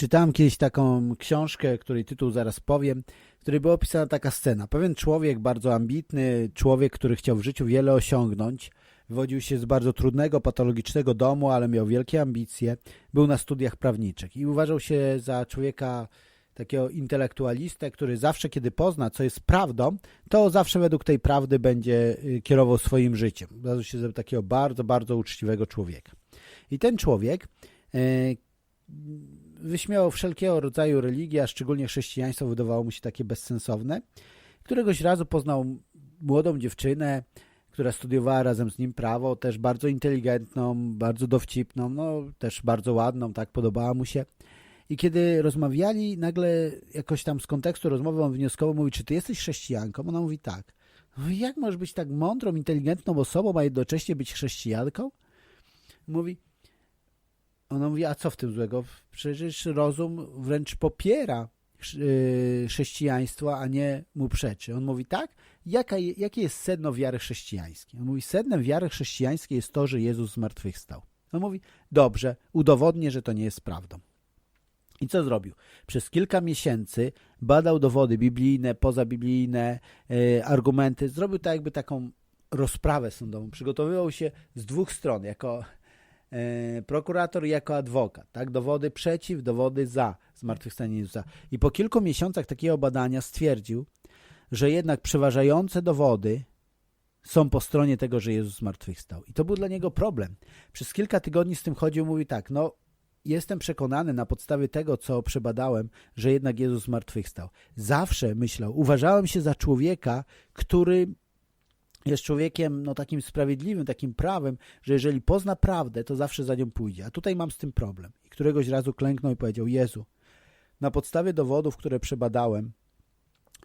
Czytałem kiedyś taką książkę, której tytuł zaraz powiem, w której była opisana taka scena. Pewien człowiek, bardzo ambitny, człowiek, który chciał w życiu wiele osiągnąć, wywodził się z bardzo trudnego, patologicznego domu, ale miał wielkie ambicje, był na studiach prawniczych i uważał się za człowieka takiego intelektualistę, który zawsze, kiedy pozna, co jest prawdą, to zawsze według tej prawdy będzie y, kierował swoim życiem. Uważał się za takiego bardzo, bardzo uczciwego człowieka. I ten człowiek y, wyśmiał wszelkiego rodzaju religie, a szczególnie chrześcijaństwo wydawało mu się takie bezsensowne. Któregoś razu poznał młodą dziewczynę, która studiowała razem z nim prawo, też bardzo inteligentną, bardzo dowcipną, no też bardzo ładną, tak podobała mu się. I kiedy rozmawiali, nagle jakoś tam z kontekstu rozmowy on wnioskował, mówi, czy ty jesteś chrześcijanką? Ona mówi tak. Mówi, jak możesz być tak mądrą, inteligentną osobą, a jednocześnie być chrześcijanką? Mówi, ona mówi, a co w tym złego? Przecież rozum wręcz popiera yy, chrześcijaństwo, a nie mu przeczy. On mówi tak, Jaka, jakie jest sedno wiary chrześcijańskiej? On mówi, sednem wiary chrześcijańskiej jest to, że Jezus zmartwychwstał. On mówi, dobrze, udowodnię, że to nie jest prawdą. I co zrobił? Przez kilka miesięcy badał dowody biblijne, pozabiblijne, yy, argumenty. Zrobił tak jakby taką rozprawę sądową. Przygotowywał się z dwóch stron, jako prokurator jako adwokat, tak? Dowody przeciw, dowody za zmartwychwstanie Jezusa. I po kilku miesiącach takiego badania stwierdził, że jednak przeważające dowody są po stronie tego, że Jezus zmartwychwstał. I to był dla niego problem. Przez kilka tygodni z tym chodził, mówi tak, no jestem przekonany na podstawie tego, co przebadałem, że jednak Jezus zmartwychwstał. Zawsze myślał, uważałem się za człowieka, który jest człowiekiem no, takim sprawiedliwym, takim prawem, że jeżeli pozna prawdę, to zawsze za nią pójdzie. A tutaj mam z tym problem. I któregoś razu klęknął i powiedział, Jezu, na podstawie dowodów, które przebadałem,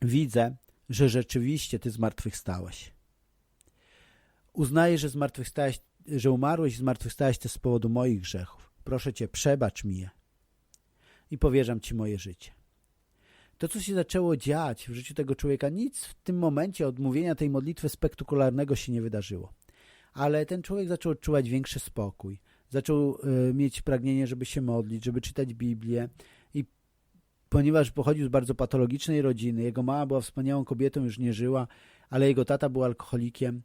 widzę, że rzeczywiście Ty zmartwychwstałeś. Uznaję, że zmartwychwstałeś, że umarłeś i zmartwychwstałeś też z powodu moich grzechów. Proszę Cię, przebacz mi je i powierzam Ci moje życie to, co się zaczęło dziać w życiu tego człowieka, nic w tym momencie odmówienia tej modlitwy spektakularnego się nie wydarzyło. Ale ten człowiek zaczął odczuwać większy spokój, zaczął y, mieć pragnienie, żeby się modlić, żeby czytać Biblię i ponieważ pochodził z bardzo patologicznej rodziny, jego mama była wspaniałą kobietą, już nie żyła, ale jego tata był alkoholikiem,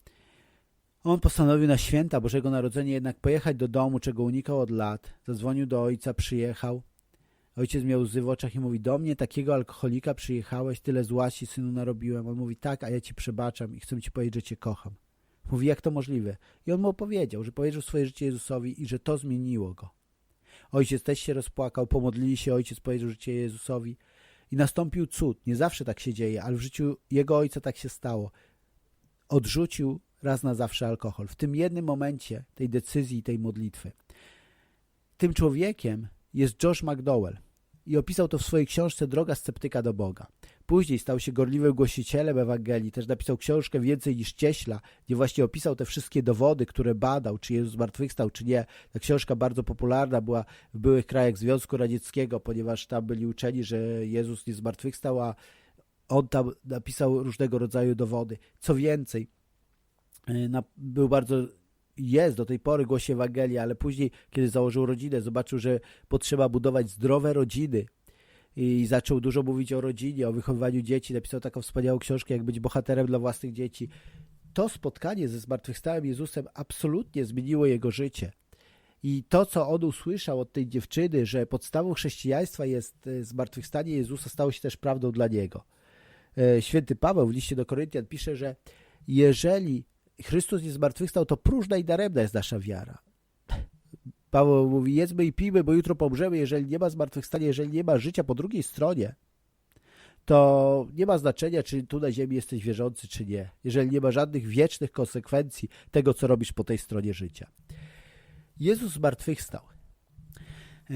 on postanowił na święta Bożego Narodzenia jednak pojechać do domu, czego unikał od lat. Zadzwonił do ojca, przyjechał Ojciec miał łzy w oczach i mówi, do mnie takiego alkoholika przyjechałeś, tyle zła ci synu narobiłem. On mówi, tak, a ja ci przebaczam i chcę ci powiedzieć, że cię kocham. Mówi, jak to możliwe? I on mu opowiedział, że powiedział swoje życie Jezusowi i że to zmieniło go. Ojciec też się rozpłakał, pomodlili się, ojciec powiedział życie Jezusowi i nastąpił cud. Nie zawsze tak się dzieje, ale w życiu jego ojca tak się stało. Odrzucił raz na zawsze alkohol. W tym jednym momencie tej decyzji, tej modlitwy. Tym człowiekiem jest Josh McDowell i opisał to w swojej książce Droga sceptyka do Boga. Później stał się gorliwym głosicielem Ewangelii, też napisał książkę Więcej niż Cieśla, gdzie właśnie opisał te wszystkie dowody, które badał, czy Jezus zmartwychwstał, czy nie. Ta książka bardzo popularna była w byłych krajach Związku Radzieckiego, ponieważ tam byli uczeni, że Jezus nie zmartwychwstał, a on tam napisał różnego rodzaju dowody. Co więcej, y, był bardzo jest do tej pory, głosi Ewangelię, ale później, kiedy założył rodzinę, zobaczył, że potrzeba budować zdrowe rodziny i zaczął dużo mówić o rodzinie, o wychowywaniu dzieci. Napisał taką wspaniałą książkę, jak być bohaterem dla własnych dzieci. To spotkanie ze zmartwychwstałym Jezusem absolutnie zmieniło jego życie. I to, co on usłyszał od tej dziewczyny, że podstawą chrześcijaństwa jest e, zmartwychwstanie Jezusa, stało się też prawdą dla niego. E, święty Paweł w liście do Koryntian pisze, że jeżeli Chrystus nie zmartwychwstał, to próżna i daremna jest nasza wiara. Paweł mówi, jedzmy i pijmy, bo jutro pomrzemy, jeżeli nie ma zmartwychwstania, jeżeli nie ma życia po drugiej stronie, to nie ma znaczenia, czy tu na ziemi jesteś wierzący, czy nie. Jeżeli nie ma żadnych wiecznych konsekwencji tego, co robisz po tej stronie życia. Jezus zmartwychwstał. E,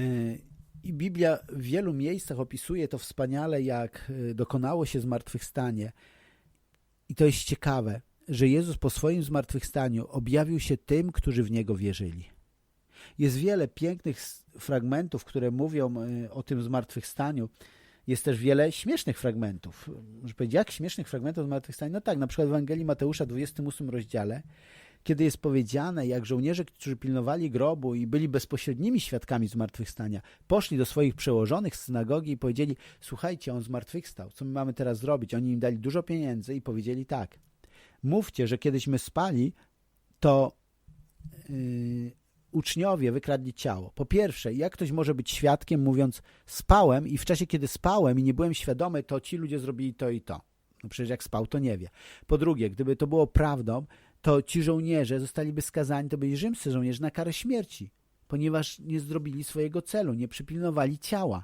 I Biblia w wielu miejscach opisuje to wspaniale, jak e, dokonało się zmartwychwstanie. I to jest ciekawe że Jezus po swoim zmartwychwstaniu objawił się tym, którzy w Niego wierzyli. Jest wiele pięknych fragmentów, które mówią e, o tym zmartwychwstaniu. Jest też wiele śmiesznych fragmentów. Może powiedzieć, jak śmiesznych fragmentów o zmartwychwstaniu? No tak, na przykład w Ewangelii Mateusza, 28 rozdziale, kiedy jest powiedziane, jak żołnierze, którzy pilnowali grobu i byli bezpośrednimi świadkami zmartwychwstania, poszli do swoich przełożonych z synagogi i powiedzieli: Słuchajcie, on zmartwychwstał, co my mamy teraz zrobić? Oni im dali dużo pieniędzy i powiedzieli tak: Mówcie, że kiedyśmy spali, to yy, uczniowie wykradli ciało. Po pierwsze, jak ktoś może być świadkiem, mówiąc: Spałem i w czasie, kiedy spałem i nie byłem świadomy, to ci ludzie zrobili to i to. No przecież jak spał, to nie wie. Po drugie, gdyby to było prawdą, to ci żołnierze zostaliby skazani, to byli rzymscy żołnierze, na karę śmierci, ponieważ nie zrobili swojego celu, nie przypilnowali ciała,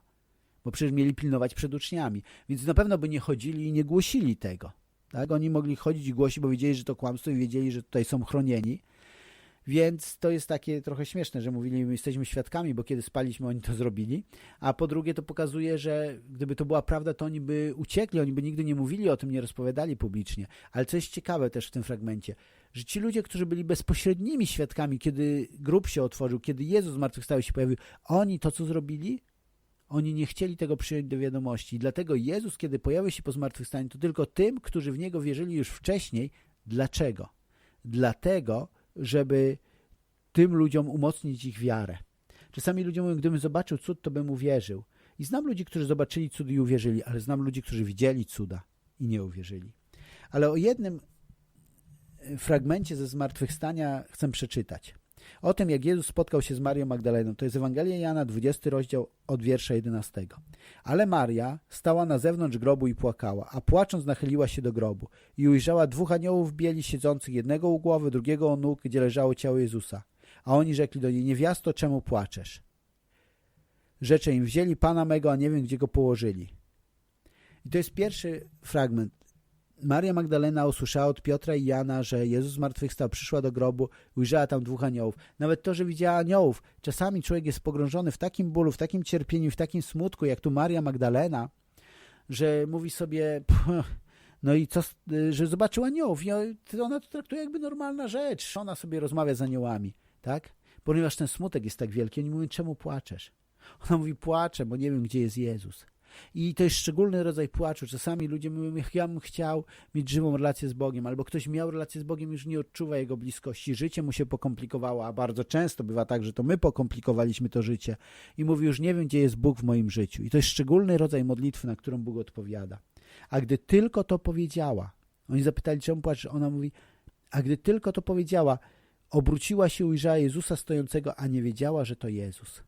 bo przecież mieli pilnować przed uczniami. Więc na pewno by nie chodzili i nie głosili tego. Tak? Oni mogli chodzić i głosić, bo wiedzieli, że to kłamstwo i wiedzieli, że tutaj są chronieni. Więc to jest takie trochę śmieszne, że mówili, my jesteśmy świadkami, bo kiedy spaliśmy, oni to zrobili. A po drugie, to pokazuje, że gdyby to była prawda, to oni by uciekli, oni by nigdy nie mówili o tym, nie rozpowiadali publicznie. Ale co jest ciekawe też w tym fragmencie, że ci ludzie, którzy byli bezpośrednimi świadkami, kiedy grób się otworzył, kiedy Jezus zmartwychwstały się pojawił, oni to, co zrobili, oni nie chcieli tego przyjąć do wiadomości. Dlatego Jezus, kiedy pojawił się po zmartwychwstaniu, to tylko tym, którzy w Niego wierzyli już wcześniej. Dlaczego? Dlatego, żeby tym ludziom umocnić ich wiarę. Czasami ludzie mówią, gdybym zobaczył cud, to bym uwierzył. I znam ludzi, którzy zobaczyli cud i uwierzyli, ale znam ludzi, którzy widzieli cuda i nie uwierzyli. Ale o jednym fragmencie ze zmartwychwstania chcę przeczytać. O tym, jak Jezus spotkał się z Marią Magdaleną, to jest Ewangelia Jana, 20 rozdział od wiersza 11. Ale Maria stała na zewnątrz grobu i płakała, a płacząc nachyliła się do grobu i ujrzała dwóch aniołów bieli siedzących, jednego u głowy, drugiego u nóg, gdzie leżało ciało Jezusa. A oni rzekli do niej, niewiasto, czemu płaczesz? Rzecze im, wzięli Pana mego, a nie wiem, gdzie go położyli. I to jest pierwszy fragment. Maria Magdalena usłyszała od Piotra i Jana, że Jezus zmartwychwstał, przyszła do grobu, ujrzała tam dwóch aniołów. Nawet to, że widziała aniołów, czasami człowiek jest pogrążony w takim bólu, w takim cierpieniu, w takim smutku, jak tu Maria Magdalena, że mówi sobie, no i co, że zobaczyła aniołów i ona to traktuje jakby normalna rzecz. Ona sobie rozmawia z aniołami, tak? Ponieważ ten smutek jest tak wielki, oni mówią, czemu płaczesz? Ona mówi, płaczę, bo nie wiem, gdzie jest Jezus. I to jest szczególny rodzaj płaczu. Czasami ludzie mówią, ja bym chciał mieć żywą relację z Bogiem, albo ktoś miał relację z Bogiem, już nie odczuwa Jego bliskości. Życie mu się pokomplikowało, a bardzo często bywa tak, że to my pokomplikowaliśmy to życie. I mówi, już nie wiem, gdzie jest Bóg w moim życiu. I to jest szczególny rodzaj modlitwy, na którą Bóg odpowiada. A gdy tylko to powiedziała, oni zapytali, czemu płaczesz? Ona mówi, a gdy tylko to powiedziała, obróciła się, ujrzała Jezusa stojącego, a nie wiedziała, że to Jezus.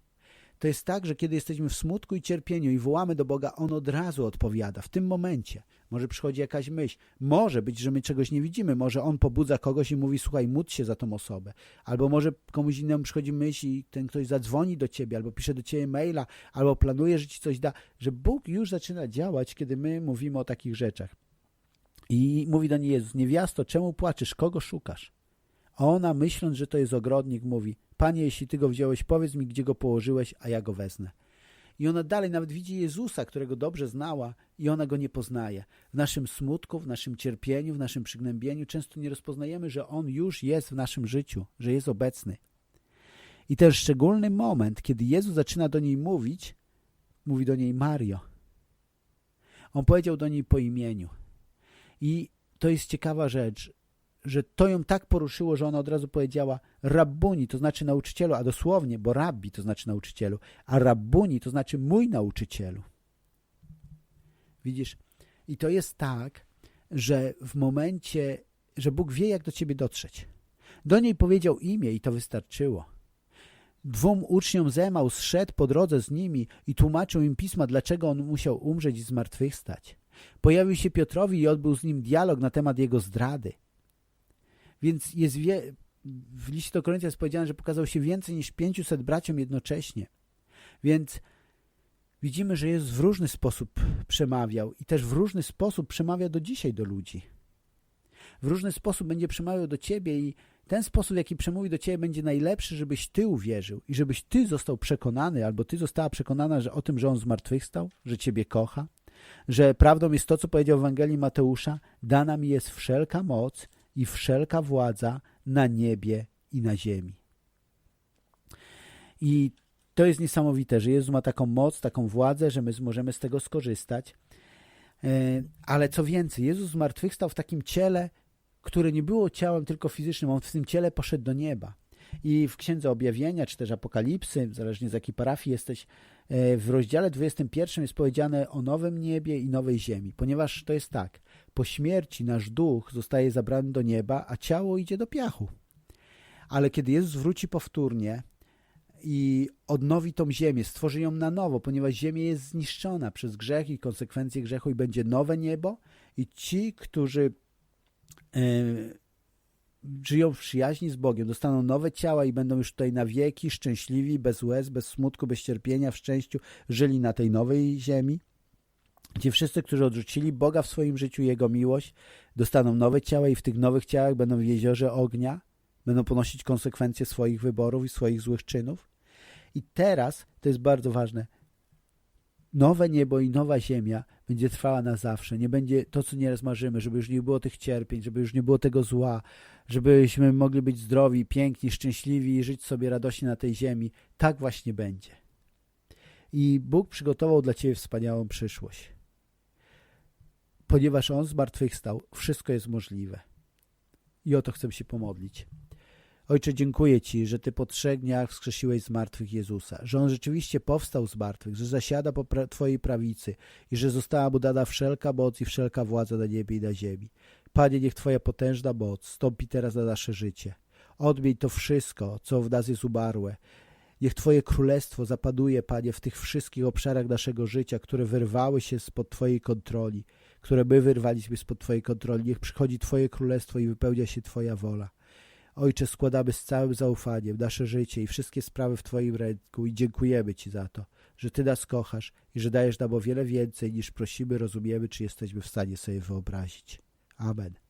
To jest tak, że kiedy jesteśmy w smutku i cierpieniu i wołamy do Boga, On od razu odpowiada, w tym momencie. Może przychodzi jakaś myśl, może być, że my czegoś nie widzimy, może On pobudza kogoś i mówi, słuchaj, módl się za tą osobę. Albo może komuś innemu przychodzi myśl i ten ktoś zadzwoni do ciebie, albo pisze do ciebie maila, albo planuje, że ci coś da, że Bóg już zaczyna działać, kiedy my mówimy o takich rzeczach. I mówi do niej Jezus, niewiasto, czemu płaczesz, kogo szukasz? A ona, myśląc, że to jest ogrodnik, mówi, Panie, jeśli Ty go wziąłeś, powiedz mi, gdzie go położyłeś, a ja go wezmę. I ona dalej nawet widzi Jezusa, którego dobrze znała i ona go nie poznaje. W naszym smutku, w naszym cierpieniu, w naszym przygnębieniu często nie rozpoznajemy, że On już jest w naszym życiu, że jest obecny. I też szczególny moment, kiedy Jezus zaczyna do niej mówić, mówi do niej Mario. On powiedział do niej po imieniu. I to jest ciekawa rzecz, że to ją tak poruszyło, że ona od razu powiedziała rabbuni, to znaczy nauczycielu, a dosłownie, bo rabbi to znaczy nauczycielu, a rabbuni to znaczy mój nauczycielu. Widzisz? I to jest tak, że w momencie, że Bóg wie, jak do ciebie dotrzeć. Do niej powiedział imię i to wystarczyło. Dwóm uczniom Zemał zszedł po drodze z nimi i tłumaczył im pisma, dlaczego on musiał umrzeć i zmartwychwstać. Pojawił się Piotrowi i odbył z nim dialog na temat jego zdrady. Więc jest wie... w liście do Koryntia jest powiedziane, że pokazał się więcej niż 500 braciom jednocześnie. Więc widzimy, że Jezus w różny sposób przemawiał i też w różny sposób przemawia do dzisiaj do ludzi. W różny sposób będzie przemawiał do ciebie i ten sposób, w jaki przemówi do ciebie, będzie najlepszy, żebyś ty uwierzył i żebyś ty został przekonany, albo ty została przekonana że o tym, że on zmartwychwstał, że ciebie kocha, że prawdą jest to, co powiedział w Ewangelii Mateusza, dana mi jest wszelka moc i wszelka władza na niebie i na ziemi. I to jest niesamowite, że Jezus ma taką moc, taką władzę, że my możemy z tego skorzystać. Ale co więcej, Jezus zmartwychwstał w takim ciele, które nie było ciałem tylko fizycznym, on w tym ciele poszedł do nieba. I w Księdze Objawienia, czy też Apokalipsy, zależnie z jakiej parafii jesteś, e, w rozdziale 21 jest powiedziane o nowym niebie i nowej ziemi, ponieważ to jest tak, po śmierci nasz duch zostaje zabrany do nieba, a ciało idzie do piachu. Ale kiedy Jezus wróci powtórnie i odnowi tą ziemię, stworzy ją na nowo, ponieważ ziemia jest zniszczona przez grzech i konsekwencje grzechu i będzie nowe niebo i ci, którzy e, żyją w przyjaźni z Bogiem, dostaną nowe ciała i będą już tutaj na wieki szczęśliwi, bez łez, bez smutku, bez cierpienia, w szczęściu, żyli na tej nowej ziemi. Ci wszyscy, którzy odrzucili Boga w swoim życiu, Jego miłość, dostaną nowe ciała i w tych nowych ciałach będą w jeziorze ognia, będą ponosić konsekwencje swoich wyborów i swoich złych czynów. I teraz, to jest bardzo ważne, nowe niebo i nowa ziemia będzie trwała na zawsze. Nie będzie to, co nieraz marzymy, żeby już nie było tych cierpień, żeby już nie było tego zła, żebyśmy mogli być zdrowi, piękni, szczęśliwi i żyć sobie radośnie na tej ziemi. Tak właśnie będzie. I Bóg przygotował dla Ciebie wspaniałą przyszłość. Ponieważ On zmartwychwstał, wszystko jest możliwe. I o to chcę się pomodlić. Ojcze, dziękuję Ci, że Ty po trzech dniach wskrzesiłeś z martwych Jezusa, że On rzeczywiście powstał z martwych, że zasiada po pra Twojej prawicy i że została Mu dana wszelka moc i wszelka władza na niebie i na ziemi. Panie, niech Twoja potężna moc stąpi teraz na nasze życie. Odmień to wszystko, co w nas jest umarłe. Niech Twoje królestwo zapaduje, Panie, w tych wszystkich obszarach naszego życia, które wyrwały się spod Twojej kontroli, które my wyrwaliśmy spod Twojej kontroli. Niech przychodzi Twoje królestwo i wypełnia się Twoja wola. Ojcze, składamy z całym zaufaniem nasze życie i wszystkie sprawy w Twoim ręku i dziękujemy Ci za to, że Ty nas kochasz i że dajesz nam o wiele więcej niż prosimy, rozumiemy, czy jesteśmy w stanie sobie wyobrazić. Amen.